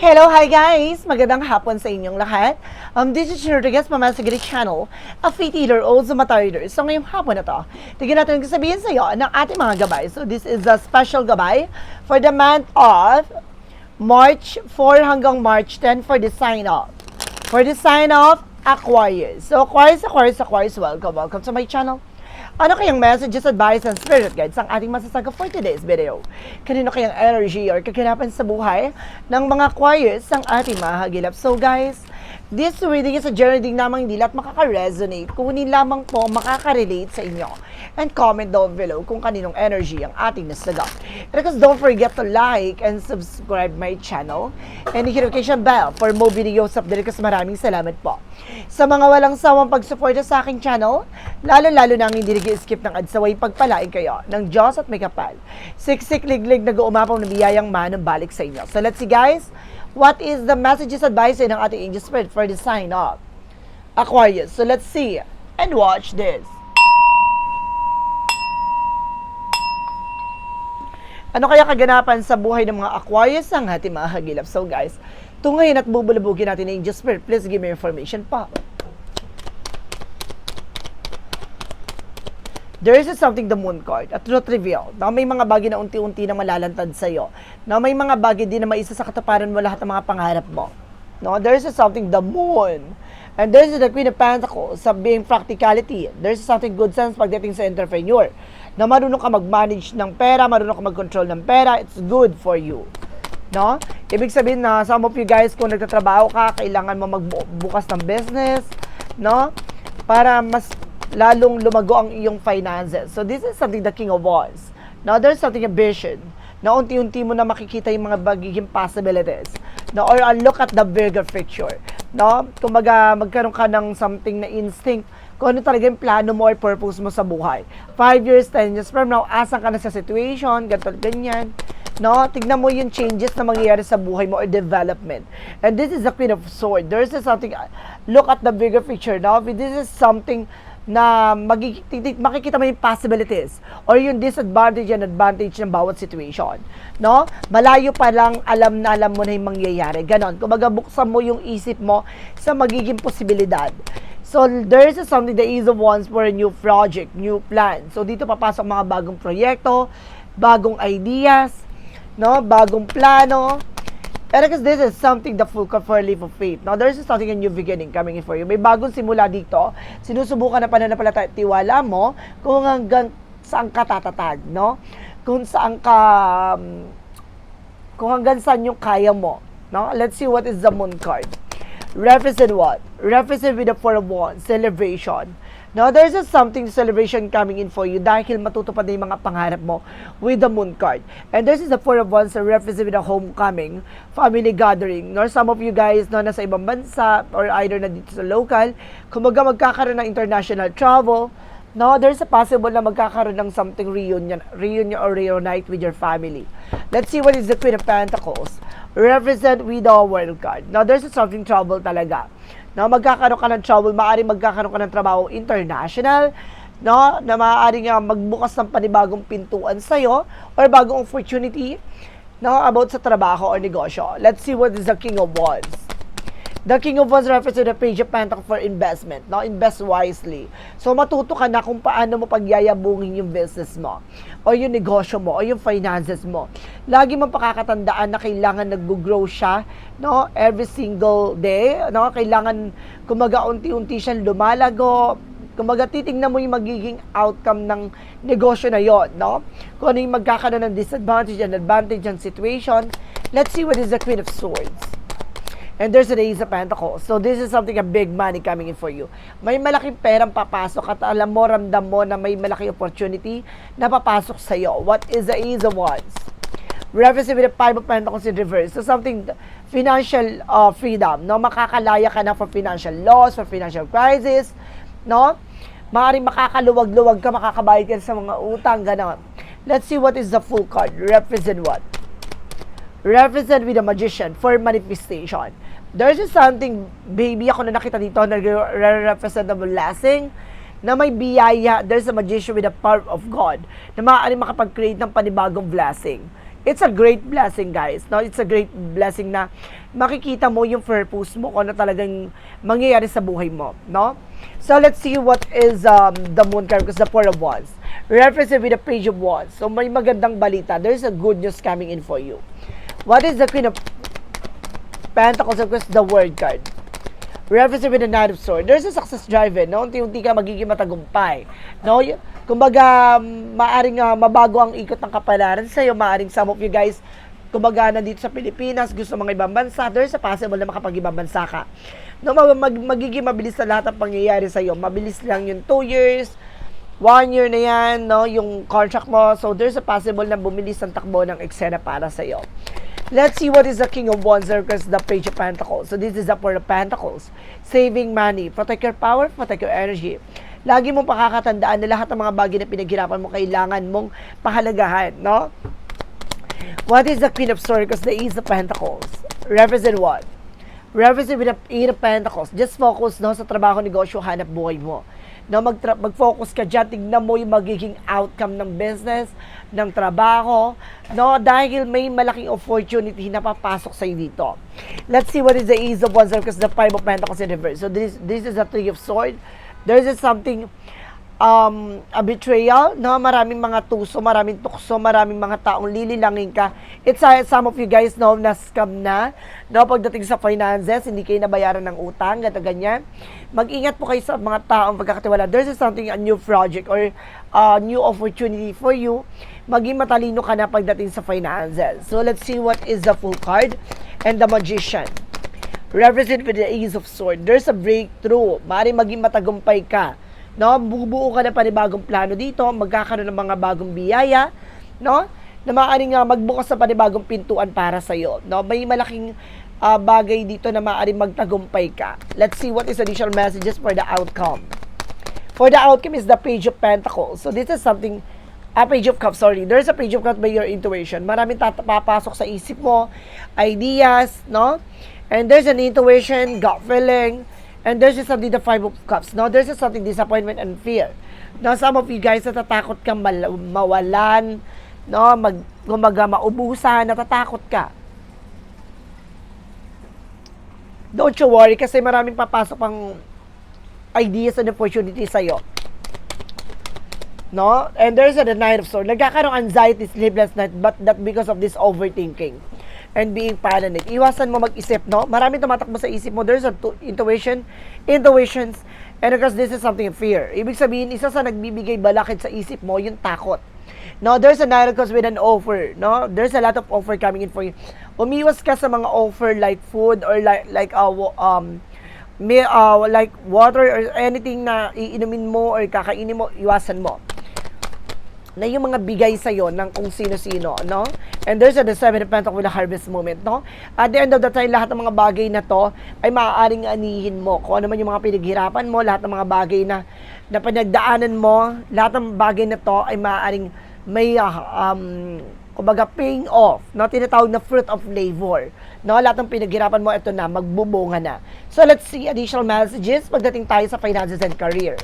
Hello, hi guys! Magandang hapon sa inyong lahat. Um, this is Rodriguez Mama sa Grid Channel, a faith healer, also matarider. So ngayong hapon na to, tignan natin ang sabihin sa iyo ng ating mga gabay. So this is a special gabay for the month of March 4 hanggang March 10 for the sign off. For the sign off, Aquarius. So Aquarius, Aquarius, Aquarius, welcome, welcome to my channel. Ano kayang messages, advice, and spirit guides ang ating masasaga for today's video? Kanino kayang energy or kaganapan sa buhay ng mga Aquarius ang ating mahagilap? So guys, this reading is a journey din namang hindi lahat makaka-resonate. Kunin lamang po makaka-relate sa inyo. And comment down below kung kaninong energy ang ating nasaga. And because don't forget to like and subscribe my channel and hit notification bell for more videos update kasi maraming salamat po. Sa mga walang sawang pagsuporta sa aking channel, lalo-lalo na ang hindi nag-skip ng adsaway pagpalain kayo ng Diyos at may kapal. Siksik liglig nag-uumapaw na biyayang manong balik sa inyo. So let's see guys, what is the messages advice ng ating angel spirit for the sign of Aquarius? So let's see and watch this. Ano kaya kaganapan sa buhay ng mga Aquarius ang ating mga hagilap? So guys, tungayin at bubulabugin natin ng Angel Spirit. Please give me information pa. There is something the moon card, a truth reveal, na may mga bagay na unti-unti na malalantad sa iyo, na may mga bagay din na maisa sa katuparan mo lahat ng mga pangarap mo. No, there is something the moon. And there is the Queen of Pentacles sa being practicality. There is something good sense pagdating sa entrepreneur. Na marunong ka mag-manage ng pera, marunong ka mag-control ng pera, it's good for you. No? Ibig sabihin na some of you guys, kung nagtatrabaho ka, kailangan mo magbukas ng business, no? Para mas lalong lumago ang iyong finances. So this is something the King of Wands. Now there's something a vision na unti-unti mo na makikita yung mga bagiging possibilities. No? Or uh, look at the bigger picture. No? Kumbaga, magkaroon ka ng something na instinct kung ano talaga yung plano mo or purpose mo sa buhay. 5 years, 10 years from now, asan ka na sa situation, ganito, ganyan. No? Tignan mo yung changes na mangyayari sa buhay mo or development. And this is the Queen of Swords. There is something, look at the bigger picture. No? This is something na magig- makikita mo yung possibilities or yung disadvantage and advantage ng bawat situation. No? Malayo pa lang alam na alam mo na yung mangyayari. Ganon. Kumbaga buksan mo yung isip mo sa magiging posibilidad. So, there is something that is of wants for a new project, new plan. So, dito papasok mga bagong proyekto, bagong ideas, no? bagong plano, And because this is something the full for a leap of faith. Now, there's something a new beginning coming in for you. May bagong simula dito. Sinusubukan na pananampalataya at tiwala mo kung hanggang saan ka tatatag, no? Kung saan ka, um, kung hanggang saan yung kaya mo. No? Let's see what is the moon card. Represent what? Represent with the four of wands, celebration. Now, there's just something celebration coming in for you dahil matutupad na yung mga pangarap mo with the moon card. And this is the four of wands represent with a homecoming, family gathering. Nor some of you guys no, nasa ibang bansa or either na dito sa local, kumaga magkakaroon ng international travel, no, there's a possible na magkakaroon ng something reunion, reunion or reunite with your family. Let's see what is the Queen of Pentacles. Represent with the World card. Now, there's a something trouble talaga. No, magkakaroon ka ng trouble, maaari magkakaroon ka ng trabaho international, no, na maaari nga magbukas ng panibagong pintuan sa'yo or bagong opportunity, no, about sa trabaho or negosyo. Let's see what is the King of Wands. The King of Wands refers to the Page of Pentacles for investment. No? Invest wisely. So, matuto ka na kung paano mo pagyayabungin yung business mo o yung negosyo mo o yung finances mo. Lagi mo pakakatandaan na kailangan nag-grow siya no? every single day. No? Kailangan kumaga unti-unti siyang lumalago, Kumbaga, titingnan mo yung magiging outcome ng negosyo na yon, no? Kung ano yung magkakaroon ng disadvantage and advantage and situation. Let's see what is the Queen of Swords. And there's the Ace of Pentacles. So this is something a big money coming in for you. May malaking perang papasok at alam mo, ramdam mo na may malaking opportunity na papasok sa iyo. What is the Ace of Wands? Reference with the Five of Pentacles in reverse. So something financial uh, freedom, no? Makakalaya ka na for financial loss, for financial crisis, no? Maaaring makakaluwag-luwag ka, makakabayad ka sa mga utang, gano'n. Let's see what is the full card. Represent what? represent with a magician for manifestation. There's just something, baby, ako na nakita dito na represent the blessing na may biyaya. There's a magician with the power of God na maaaring makapag-create ng panibagong blessing. it's a great blessing, guys. No, it's a great blessing na makikita mo yung purpose mo kung ano talagang mangyayari sa buhay mo, no? So let's see what is um, the moon card because the four of wands represent with the page of wands. So may magandang balita. There's a good news coming in for you. What is the queen of pentacles because the word card? represent with the Knight of Swords. There's a success driven, no? Unti-unti ka magiging matagumpay. No? Kumbaga, maaring uh, mabago ang ikot ng kapalaran sa iyo, maaring some of you guys kumbaga nandito sa Pilipinas, gusto mga ibang bansa, there's a possible na makapag-ibang bansa ka. No, mag, mag, magiging mabilis sa lahat ng pangyayari sa iyo. Mabilis lang yung 2 years, one year na yan, no, yung contract mo. So, there's a possible na bumilis ang takbo ng eksena para sa iyo. Let's see what is the King of Wands because the Page of Pentacles. So this is the Four of Pentacles. Saving money. Protect your power, protect your energy. Lagi mong pakakatandaan na lahat ng mga bagay na pinaghirapan mo kailangan mong pahalagahan, no? What is the Queen of Swords? Because the Ace of Pentacles. Represent what? Represent with the Eight of Pentacles. Just focus no, sa trabaho, negosyo, hanap buhay mo. No, mag mag-focus ka dyan, tignan mo yung magiging outcome ng business, ng trabaho, no, dahil may malaking opportunity na papasok sa'yo dito. Let's see what is the Ace of Wands because the Five of Pentacles in reverse. So this, this is the Three of Swords. There is something um, a betrayal, no? Maraming mga tuso, maraming tukso, maraming mga taong lililangin ka. It's uh, some of you guys know na scam na, no? Pagdating sa finances, hindi kayo nabayaran ng utang, gato ganyan. Mag-ingat po kayo sa mga taong pagkakatiwala. There's something, a new project or a new opportunity for you. Maging matalino ka na pagdating sa finances. So, let's see what is the full card and the magician represent with the Ace of Sword. There's a breakthrough. Maaaring maging matagumpay ka. No? Bubuo ka na panibagong plano dito. Magkakaroon ng mga bagong biyaya. No? Na maaaring uh, magbukas sa panibagong pintuan para sa iyo. No? May malaking uh, bagay dito na maaaring magtagumpay ka. Let's see what is additional messages for the outcome. For the outcome is the Page of Pentacles. So this is something a page of cups, sorry. There's a page of cups by your intuition. Maraming papasok sa isip mo, ideas, no? And there's an intuition, gut feeling, and there's just the five of cups, no? There's just something disappointment and fear. Now, some of you guys natatakot kang mal- mawalan, no? Mag, gumaga, maubusan, natatakot ka. Don't you worry kasi maraming papasok pang ideas and opportunities sa'yo. No? And there's a the Nine of Swords. Nagkakaroon anxiety, sleepless night, but that because of this overthinking and being paranoid. Iwasan mo mag-isip, no? Marami tumatakbo sa isip mo. There's a tu- intuition, intuitions, and because this is something of fear. Ibig sabihin, isa sa nagbibigay balakid sa isip mo, yung takot. No, there's a nine of cups with an offer. No, there's a lot of offer coming in for you. Umiwas ka sa mga offer like food or like like uh, um may, uh, like water or anything na iinumin mo or kakainin mo, iwasan mo na yung mga bigay sa iyo ng kung sino-sino, no? And there's a the seven of pentacles with a harvest moment, no? At the end of the time, lahat ng mga bagay na to ay maaaring anihin mo. Kung ano man yung mga pinaghirapan mo, lahat ng mga bagay na, na pinagdaanan mo, lahat ng bagay na to ay maaaring may, uh, um, kumbaga, paying off, no? Tinatawag na fruit of labor. No, lahat ng pinaghirapan mo, ito na, magbubunga na. So, let's see additional messages pagdating tayo sa finances and career.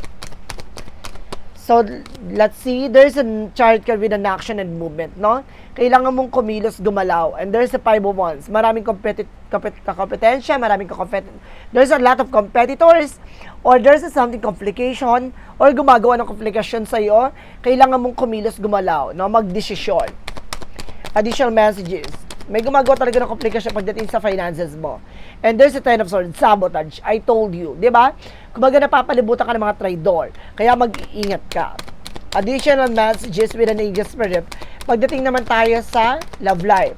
So, let's see, there's a chart card with an action and movement, no? Kailangan mong kumilos, gumalaw. And there's a five of wands. Maraming competi- compet- kompetensya, maraming compet- There's a lot of competitors, or there's a something complication, or gumagawa ng komplikasyon sa iyo. Kailangan mong kumilos, gumalaw, no? Magdesisyon. Additional messages. May gumagawa talaga ng komplikasyon pagdating sa finances mo. And there's a ten of swords, sabotage. I told you, di ba? Kumbaga napapalibutan ka ng mga traidor. Kaya mag-iingat ka. Additional messages with an angel spirit. Pagdating naman tayo sa love life.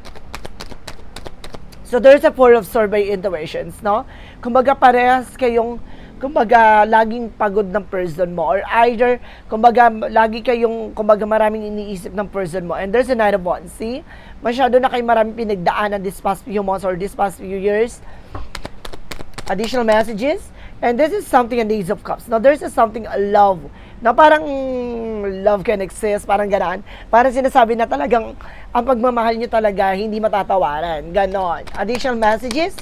So there's a four of by intuitions, no? Kumbaga parehas kayong kumbaga laging pagod ng person mo or either kumbaga lagi kayong kumbaga maraming iniisip ng person mo and there's a nine of wands see masyado na kayo maraming pinagdaanan this past few months or this past few years. Additional messages. And this is something in the Ace of Cups. Now there's a something love. Na parang love can exist parang ganaan parang sinasabi na talagang ang pagmamahal nyo talaga hindi matatawaran. Ganon. Additional messages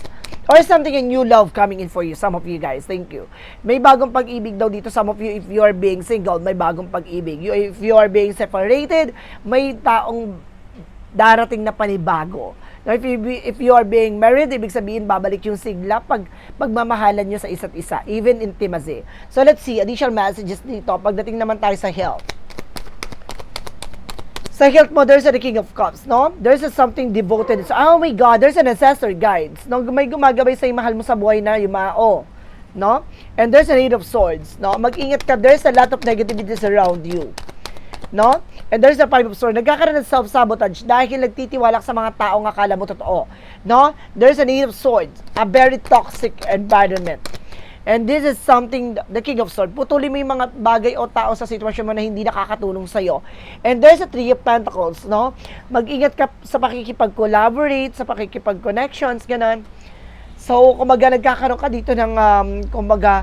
or something a new love coming in for you some of you guys thank you may bagong pag-ibig daw dito some of you if you are being single may bagong pag-ibig you, if you are being separated may taong darating na panibago. Now, if you, if you are being married, ibig sabihin, babalik yung sigla pag pagmamahalan nyo sa isa't isa, even intimacy. So, let's see, additional messages dito. Pagdating naman tayo sa health. Sa health mo, there's the King of Cups, no? There's a something devoted. So, oh my God, there's an ancestor guides. No? May gumagabay sa mahal mo sa buhay na yumao. No? And there's an Eight of Swords. No? Mag-ingat ka. There's a lot of negativities around you. No? And there's a Five of Swords. Nagkakaroon ng self-sabotage dahil nagtitiwala sa mga taong akala mo totoo. No? There's an Eight of Swords. A very toxic environment. And this is something, the King of Swords, putulin mo yung mga bagay o tao sa sitwasyon mo na hindi nakakatulong sa'yo. And there's a Three of Pentacles, no? Mag-ingat ka sa pakikipag-collaborate, sa pakikipag-connections, ganun. So, kumaga nagkakaroon ka dito ng, um, kumbaga,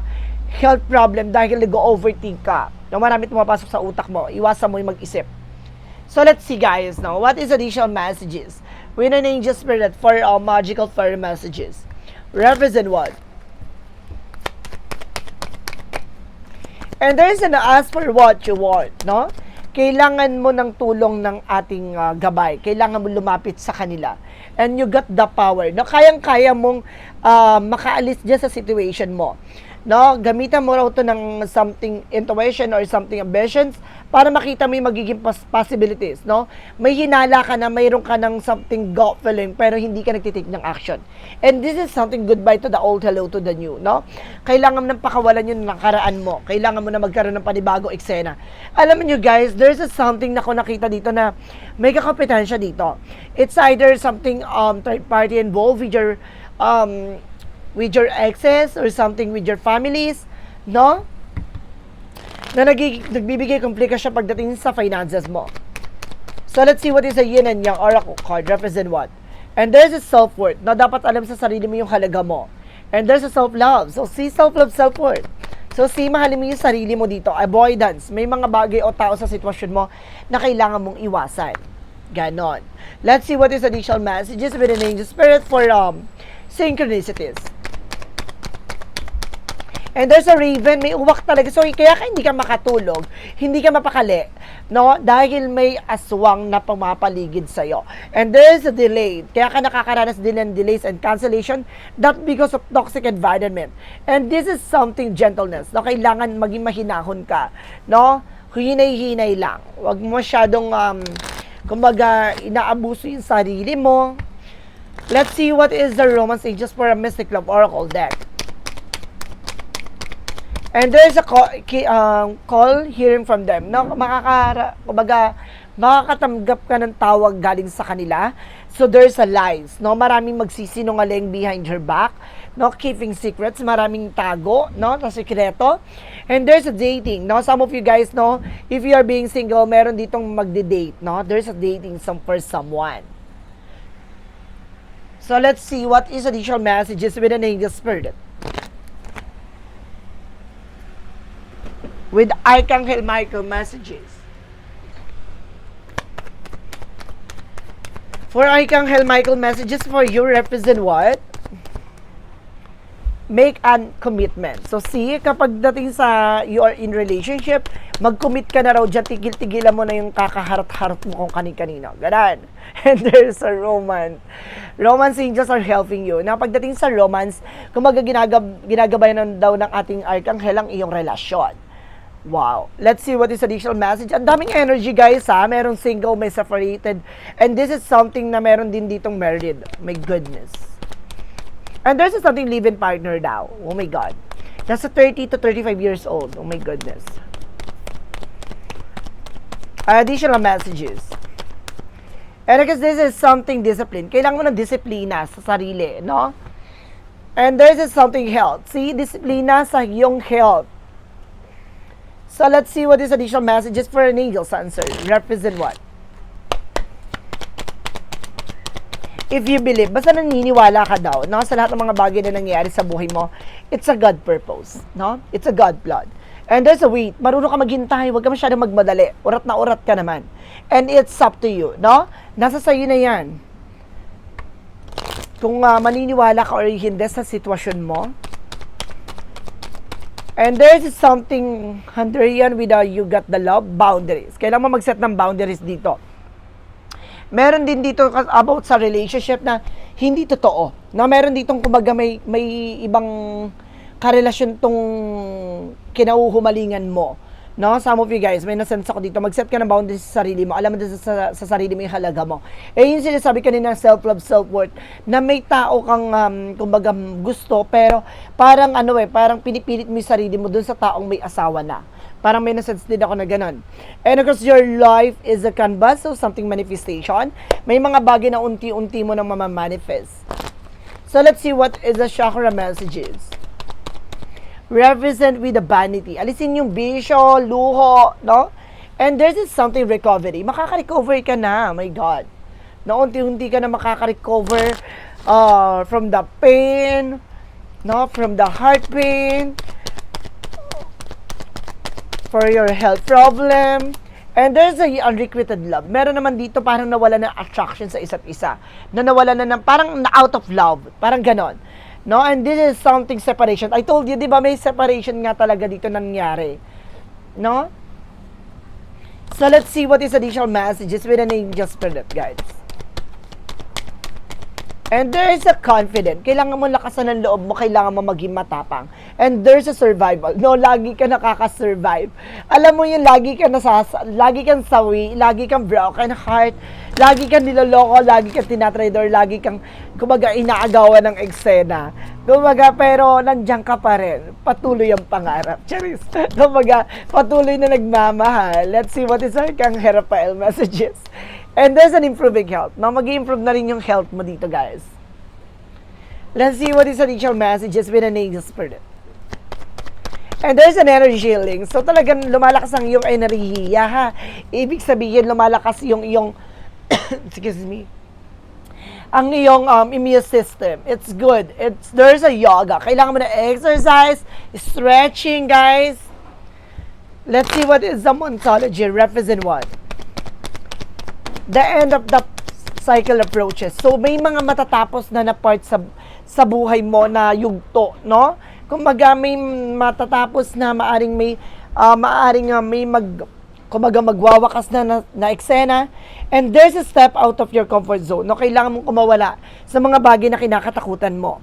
health problem dahil nag-overthink ka. No, marami pumapasok sa utak mo. Iwasan mo yung mag-isip. So, let's see guys now. What is additional messages? With an angel spirit for uh, magical fairy messages. Represent what? And there's an ask for what you want, no? Kailangan mo ng tulong ng ating ah, gabay. Kailangan mo lumapit sa kanila. And you got the power. No? Kayang-kaya mong ah, makaalis dyan sa situation mo. No? Gamitan mo raw to ng something intuition or something ambitions para makita mo yung magiging pos- possibilities, no? May hinala ka na mayroon ka ng something gut feeling pero hindi ka nagtitake ng action. And this is something goodbye to the old, hello to the new, no? Kailangan mo nang pakawalan yung nakaraan mo. Kailangan mo na magkaroon ng panibago eksena. Alam niyo guys, there's a something na ko nakita dito na may kakompetensya dito. It's either something um, third party involved with your um, with your exes or something with your families, no? Na nagig- nagbibigay komplikasyon pagdating sa finances mo. So let's see what is a yin and yang oracle card represent what. And there's a self-worth na dapat alam sa sarili mo yung halaga mo. And there's a self-love. So see self-love, self-worth. So see mahalin mo yung sarili mo dito. Avoidance. May mga bagay o tao sa sitwasyon mo na kailangan mong iwasan. Ganon. Let's see what is additional messages with an angel spirit for um, synchronicities. And there's a raven, may uwak talaga. So, kaya ka hindi ka makatulog, hindi ka mapakali, no? Dahil may aswang na pumapaligid sa'yo. And there's a delay. Kaya ka nakakaranas din ng delays and cancellation, that because of toxic environment. And this is something gentleness, no? Kailangan maging mahinahon ka, no? Hinay-hinay lang. Huwag mo masyadong, um, kumbaga, inaabuso yung sarili mo. Let's see what is the Romance Ages for a Mystic Love Oracle deck. And there's a call, um, call hearing from them. No, makakara, kumbaga, makakatanggap ka ng tawag galing sa kanila. So there's a lies, no? Maraming magsisinungaling behind her back, no? Keeping secrets, maraming tago, no? Na sikreto. And there's a dating, no? Some of you guys know, if you are being single, meron ditong magde-date, no? There's a dating some for someone. So let's see what is additional messages with an angel spirit. With Archangel Michael messages. For Archangel Michael messages for you represent what? Make an commitment. So see, kapag dating sa you are in relationship, mag-commit ka na raw dyan, tigil-tigilan mo na yung kakaharap-harap mo kung kanin-kanino. Ganon. And there's a romance. Romance angels are helping you. Na pagdating sa romance, kumaga ginagab ginagabayan daw ng ating arkanghel ang iyong relasyon. Wow. Let's see what is additional message. Ang daming energy guys ha. Merong single, may separated. And this is something na meron din ditong married. My goodness. And there's something live-in partner daw. Oh my God. Nasa 30 to 35 years old. Oh my goodness. Additional messages. And because this is something discipline. Kailangan mo ng disiplina sa sarili, no? And there's a something health. See, disiplina sa iyong health. So let's see what is additional messages for an angel's answer. Represent what? If you believe, basta naniniwala ka daw, no, sa lahat ng mga bagay na nangyayari sa buhay mo, it's a God purpose, no? It's a God blood. And there's a wait, marunong ka maghintay, huwag ka masyadong magmadali. Urat na urat ka naman. And it's up to you, no? Nasa sayo na yan. Kung uh, maniniwala ka or hindi sa sitwasyon mo, And there's something under yan with uh, you got the love boundaries. Kailangan mo mag-set ng boundaries dito. meron din dito about sa relationship na hindi totoo. Na meron ditong kumbaga may, may ibang karelasyon tong kinauhumalingan mo. No, some of you guys, may nasense ako dito. Mag-set ka ng boundaries sa sarili mo. Alam mo sa, sa, sa sarili mo yung halaga mo. Eh, yun sinasabi kanina, self-love, self-worth, na may tao kang, um, kumbaga, gusto, pero parang ano eh, parang pinipilit mo yung sarili mo dun sa taong may asawa na. Parang may nasense din ako na ganun. And of course, your life is a canvas of something manifestation. May mga bagay na unti-unti mo nang mamamanifest. So let's see what is the chakra messages represent with the vanity. Alisin yung bisyo, luho, no? And there's is something recovery. Makaka-recover ka na, my God. Na unti-unti ka na makaka-recover uh, from the pain, no? From the heart pain, for your health problem. And there's a unrequited love. Meron naman dito parang nawala ng attraction sa isa't isa. Na nawala na ng parang na out of love. Parang ganon. No? And this is something separation. I told you, di ba may separation nga talaga dito nangyari. No? So let's see what is additional messages with an angel spirit, guys. And there is a confident. Kailangan mo lakasan ng loob mo, kailangan mo maging matapang. And there's a survival. No, lagi ka nakaka-survive. Alam mo yun, lagi ka nasas lagi kang sawi, lagi kang broken heart, lagi kang niloloko, lagi kang tinatrader, lagi kang, kumbaga, inaagawan ng eksena. Kumbaga, pero nandiyan ka pa rin. Patuloy ang pangarap. Charis. Kumbaga, patuloy na nagmamahal. Let's see what is our kang Herapael messages. And there's an improving health. Now, mag improve na rin yung health mo dito, guys. Let's see what is additional messages with an angel spirit. And there's an energy healing. So, talagang lumalakas ang iyong enerhiya, ha? Ibig sabihin, lumalakas yung iyong, excuse me, ang iyong um, immune system. It's good. It's There's a yoga. Kailangan mo na exercise, stretching, guys. Let's see what is the ontology represent what? the end of the cycle approaches. So may mga matatapos na na part sa sa buhay mo na yugto, no? Kumbaga may matatapos na maaring may ah, maaring ah, may mag kumbaga magwawakas na, na na eksena and there's a step out of your comfort zone. No, kailangan mong kumawala sa mga bagay na kinakatakutan mo.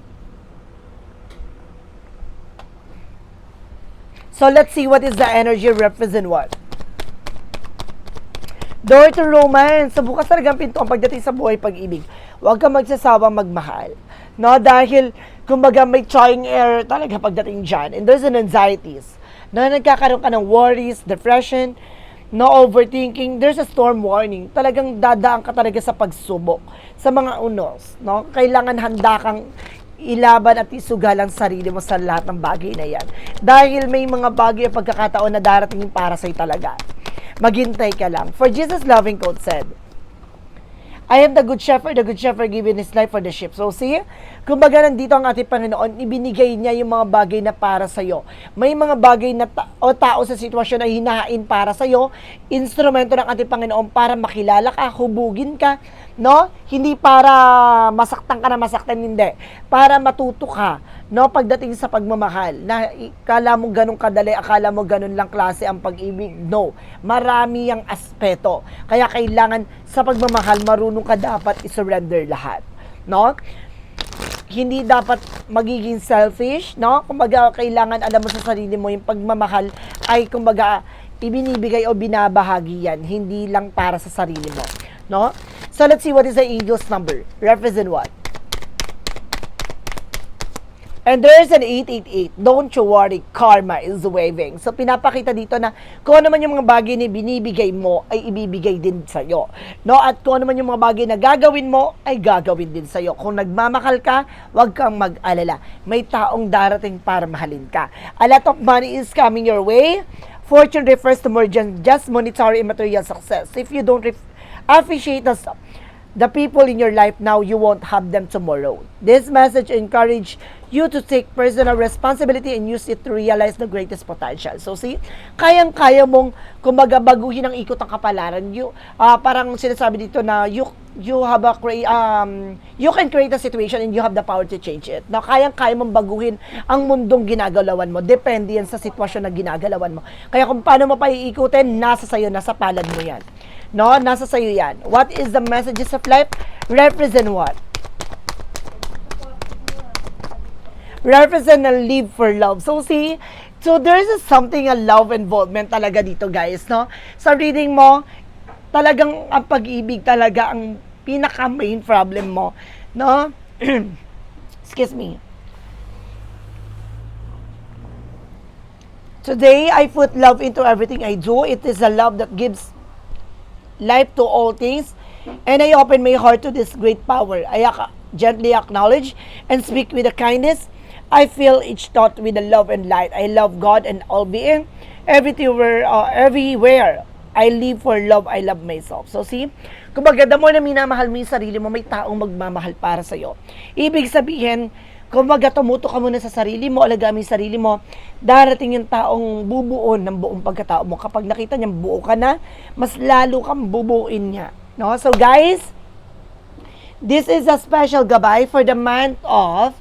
So let's see what is the energy represent what? Door to romance. So, bukas talagang pinto ang pagdating sa buhay pag-ibig. Huwag kang magsasawang magmahal. No? Dahil, kumbaga, may trying error talaga pagdating dyan. And there's an anxieties. Na nagkakaroon ka ng worries, depression, no overthinking, there's a storm warning. Talagang dadaan ka talaga sa pagsubok. Sa mga unos. No? Kailangan handa kang ilaban at isugal ang sarili mo sa lahat ng bagay na yan. Dahil may mga bagay at pagkakataon na darating para sa'yo talaga. Maghintay ka lang. For Jesus' loving quote said, I am the good shepherd, the good shepherd giving his life for the sheep. So see, kumbaga nandito ang ating Panginoon, ibinigay niya yung mga bagay na para sa'yo. May mga bagay na ta- o tao sa sitwasyon na hinahain para sa'yo, instrumento ng ating Panginoon para makilala ka, hubugin ka, no? Hindi para masaktan ka na masaktan, hindi. Para matuto ka, no? Pagdating sa pagmamahal, na kala mo ganun kadali, akala mo ganun lang klase ang pag-ibig. No. Marami ang aspeto. Kaya kailangan sa pagmamahal, marunong ka dapat isurrender lahat. No? Hindi dapat magiging selfish, no? Kumbaga, kailangan alam mo sa sarili mo yung pagmamahal ay kumbaga ibinibigay o binabahagi yan, hindi lang para sa sarili mo. No? So let's see what is the angel's number. Represent what? And there's an 888. Don't you worry, karma is waving. So pinapakita dito na kung ano man yung mga bagay na binibigay mo ay ibibigay din sa'yo. No? At kung ano man yung mga bagay na gagawin mo ay gagawin din sa'yo. Kung nagmamakal ka, huwag kang mag-alala. May taong darating para mahalin ka. A lot of money is coming your way. Fortune refers to more than just monetary and material success. If you don't appreciate the the people in your life now, you won't have them tomorrow. This message encourage you to take personal responsibility and use it to realize the greatest potential. So see, kayang-kaya mong kumbaga baguhin ang ikot ng kapalaran. You, ah, parang sinasabi dito na you you have a um you can create a situation and you have the power to change it. Na kayang-kaya mong baguhin ang mundong ginagalawan mo. Depende yan sa sitwasyon na ginagalawan mo. Kaya kung paano mo pa iikutin, nasa sayo, nasa palad mo yan. No, nasa sa'yo yan. What is the messages of life? Represent what? Represent and live for love. So see, so there is something a love involvement talaga dito guys, no? Sa reading mo, talagang ang pag-ibig talaga ang pinaka main problem mo, no? Excuse me. Today, I put love into everything I do. It is a love that gives life to all things. And I open my heart to this great power. I ac- gently acknowledge and speak with a kindness. I fill each thought with the love and light. I love God and all being. Everywhere, uh, everywhere I live for love, I love myself. So see, kumbaga, the more na minamahal mo yung sarili mo, may taong magmamahal para sa'yo. Ibig sabihin, kumbaga tumuto ka muna sa sarili mo, alagaan mo yung sarili mo, darating yung taong bubuo ng buong pagkatao mo. Kapag nakita niya buo ka na, mas lalo kang bubuin niya. No? So guys, this is a special gabay for the month of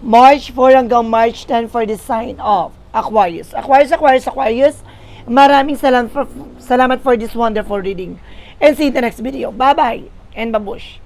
March 4 hanggang March 10 for the sign of Aquarius. Aquarius, Aquarius, Aquarius. Maraming salamat for, salamat for this wonderful reading. And see you in the next video. Bye-bye and babush.